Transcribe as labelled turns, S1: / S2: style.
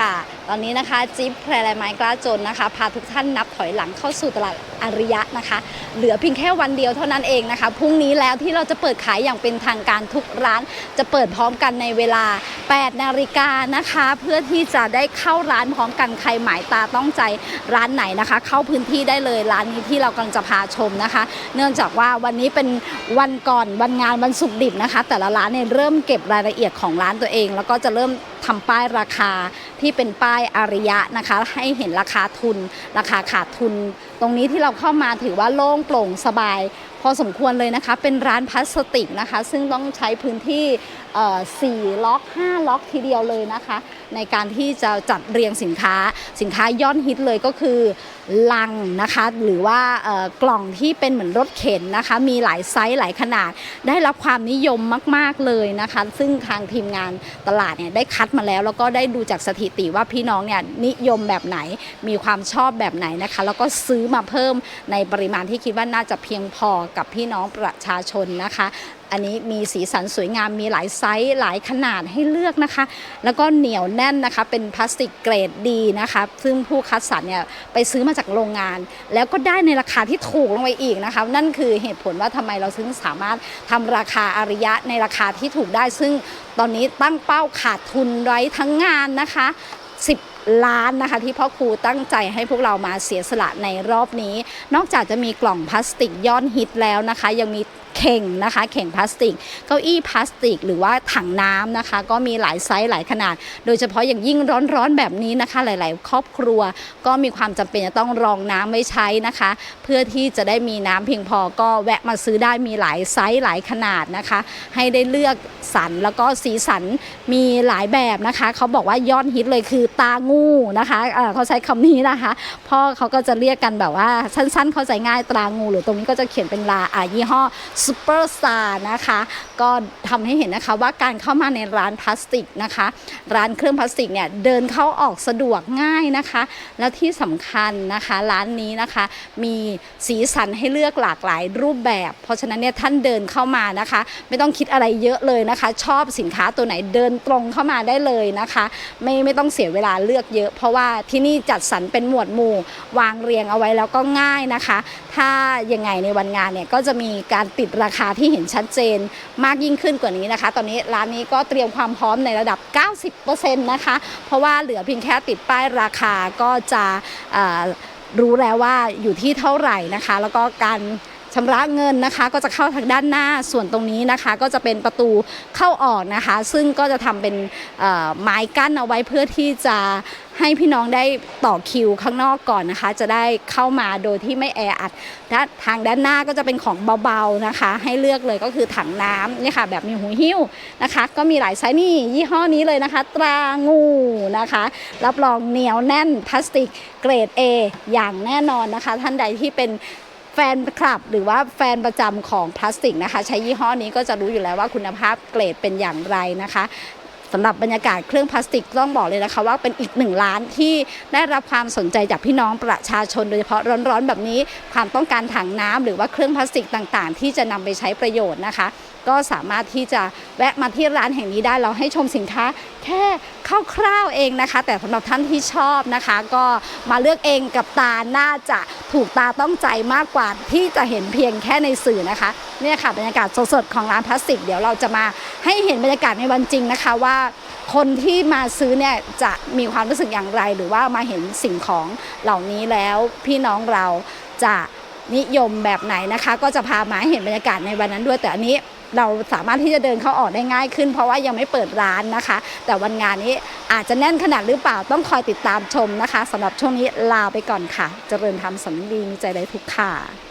S1: ค่ะ ตอนนี้นะคะจิ๊บแพรไลไม้กล้าจนนะคะ พาทุกท่านนับถอยหลังเข้าสู่ตลาดอาริยะนะคะ เหลือเพียงแค่วันเดียวเท่านั้นเองนะคะ พรุ่งนี้แล้วที่เราจะเปิดขายอย่างเป็นทางการทุกร้าน จะเปิดพร้อมกันในเวลา 8 นาฬิกานะคะ เพื่อที่จะได้เข้าร้านพร้อมกันใครหมายตาต้องใจร้านไหนนะคะ เข้าพื้นที่ได้เลยร้านนี้ที่เรากำลังจะพาชมนะคะ เนื่องจากว่าวันนี้เป็นวันก่อนวันงานวันศุกดิบนะคะ แต่ละร้านเนี่ยเริ่มเก็บรายละเอียดของร้านตัวเอง แล้วก็จะเริ่มทำป้ายราคา ที่เป็นป้ายอาริยะนะคะ ให้เห็นราคาทุน ราคาขาดทุน ตรงนี้ที่เราเข้ามาถือว่าโล่งโปร่งสบาย พอสมควรเลยนะคะ เป็นร้านพลาสติกนะคะ ซึ่งต้องใช้พื้นที่เอ่อ4ล็อก5ล็อกทีเดียวเลยนะคะ ในการที่จะจัดเรียงสินค้าสินค้ายอดฮิตเลยก็คือลังนะคะ หรือว่ากล่องที่เป็นเหมือนรถเข็นนะคะ มีหลายไซส์หลายขนาด ได้รับความนิยมมาก ๆเลยนะคะ ซึ่งทางทีมงานตลาดเนี่ยได้คัดมาแล้ว แล้วก็ได้ดูจากสถิติว่าพี่น้องเนี่ยนิยมแบบไหนมีความชอบแบบไหนนะคะ แล้วก็ซื้อมาเพิ่มในปริมาณที่คิดว่าน่าจะเพียงพอกับพี่น้องประชาชนนะคะ อันนี้มีสีสันสวยงามมีหลายไซส์หลายขนาดให้เลือกนะคะ แล้วก็เหนียวแน่นนะคะเป็นพลาสติกเกรดดีนะคะซึ่งผู้คัดสรรเนี่ยไปซื้อมาจากโรงงาน แล้วก็ได้ในราคาที่ถูกลงไปอีกนะคะ นั่นคือเหตุผลว่าทำไมเราถึงสามารถทำราคาอาริยะในราคาที่ถูกได้ ซึ่งตอนนี้ตั้งเป้าขาดทุนไว้ทั้งงานนะคะ 10 ล้านนะคะ ที่พ่อครูตั้งใจให้พวกเรามาเสียสละในรอบนี้ นอกจากจะมีกล่องพลาสติกย้อนฮิตแล้วนะคะ ยังมีเข่งนะคะเข่งพลาสติก เก้าอี้พลาสติก หรือว่าถังน้ำนะคะ ก็มีหลายไซส์หลายขนาด โดยเฉพาะอย่างยิ่งร้อนๆแบบนี้นะคะ หลาย ๆ ครอบครัว ก็มีความจำเป็นจะต้องรองน้ำไว้ใช้นะคะ เพื่อที่จะได้มีน้ำเพียงพอก็แวะมาซื้อได้มีหลายไซส์หลายขนาดนะคะ ให้ได้เลือกสรรแล้วก็สีสันมีหลายแบบนะคะ เขาบอกว่ายอดฮิตเลยคือตางูนะคะเเขาใช้คำนี้นะคะพ่อเขาก็จะเรียกกันแบบว่าสั้น ๆ เข้าใจง่ายตรางู หรือตรงนี้ก็จะเขียนเป็นลาอ่ายี่ห้อซูเปอร์สตาร์นะคะ ก็ทำให้เห็นนะคะว่าการเข้ามาในร้านพลาสติกนะคะ ร้านเครื่องพลาสติกเนี่ยเดินเข้าออกสะดวกง่ายนะคะ แล้วที่สำคัญนะคะร้านนี้นะคะ มีสีสันให้เลือกหลากหลายรูปแบบ เพราะฉะนั้นเนี่ยท่านเดินเข้ามานะคะ ไม่ต้องคิดอะไรเยอะเลยนะคะ ชอบสินค้าตัวไหนเดินตรงเข้ามาได้เลยนะคะ ไม่ไม่ต้องเสียเวลาเลือกเยอะ เพราะว่าที่นี่จัดสรรเป็นหมวดหมู่วางเรียงเอาไว้แล้วก็ง่ายนะคะ ถ้ายังไงในวันงานเนี่ยก็จะมีการติดราคาที่เห็นชัดเจนมากยิ่งขึ้นกว่านี้นะคะ ตอนนี้ร้านนี้ก็เตรียมความพร้อมในระดับ 90%นะคะ เพราะว่าเหลือเพียงแค่ติดป้ายราคาก็จะรู้แล้วว่าอยู่ที่เท่าไหร่นะคะ แล้วก็การ ชำระเงินนะคะ ก็จะเข้าทางด้านหน้าส่วนตรงนี้นะคะ ก็จะเป็นประตูเข้าออกนะคะ ซึ่งก็จะทำเป็นไม้กั้นเอาไว้เพื่อที่จะให้พี่น้องได้ต่อคิวข้างนอกก่อนนะคะ จะได้เข้ามาโดยที่ไม่แออัดทางด้านหน้าก็จะเป็นของเบาๆนะคะ ให้เลือกเลยก็คือถังน้ำนี่ค่ะ แบบมีหูหิ้วนะคะ ก็มีหลายไซส์นี่ยี่ห้อนี้เลยนะคะ ตรางูนะคะ รับรองเหนียวแน่นพลาสติกเกรด A อย่างแน่นอนนะคะ ท่านใดที่เป็น ฟนคลับหรือว่าแฟนประจำของพลาสติกนะคะ ใช้ยี่ห้อนี้ก็จะรู้อยู่แล้วว่าคุณภาพเกรดเป็นอย่างไรนะคะ สำหรับบรรยากาศเครื่องพลาสติกต้องบอกเลยนะคะว่าเป็นอีกหนึ่งร้านที่ได้รับความสนใจจากพี่น้องประชาชน โดยเฉพาะร้อนๆ แบบนี้ ความต้องการถังน้ำหรือว่าเครื่องพลาสติกต่างๆ ที่จะนำไปใช้ประโยชน์นะคะ ก็สามารถที่จะแวะมาที่ร้านแห่งนี้ได้เราให้ชมสินค้า แค่คร่าวๆเองนะคะ แต่สำหรับท่านที่ชอบนะคะ ก็มาเลือกเองกับตาน่าจะถูกตาต้องใจมากกว่าที่จะเห็นเพียงแค่ในสื่อนะคะเนี่ยค่ะบรรยากาศสดๆของร้านพลาสติก เดี๋ยวเราจะมา ให้เห็นบรรยากาศในวันจริงนะคะว่าคนที่มาซื้อเนี่ยจะมีความรู้สึกอย่างไร หรือว่ามาเห็นสิ่งของเหล่านี้แล้วพี่น้องเราจะนิยมแบบไหนนะคะ ก็จะพามาเห็นบรรยากาศในวันนั้นด้วย แต่อันนี้เราสามารถที่จะเดินเข้าออกได้ง่ายขึ้น เพราะว่ายังไม่เปิดร้านนะคะ แต่วันงานนี้อาจจะแน่นขนาดหรือเปล่าต้องคอยติดตามชมนะคะสำหรับช่วงนี้ลาไปก่อนค่ะ เจริญธรรมสำนึกดีมีใจได้ทุกค่ะ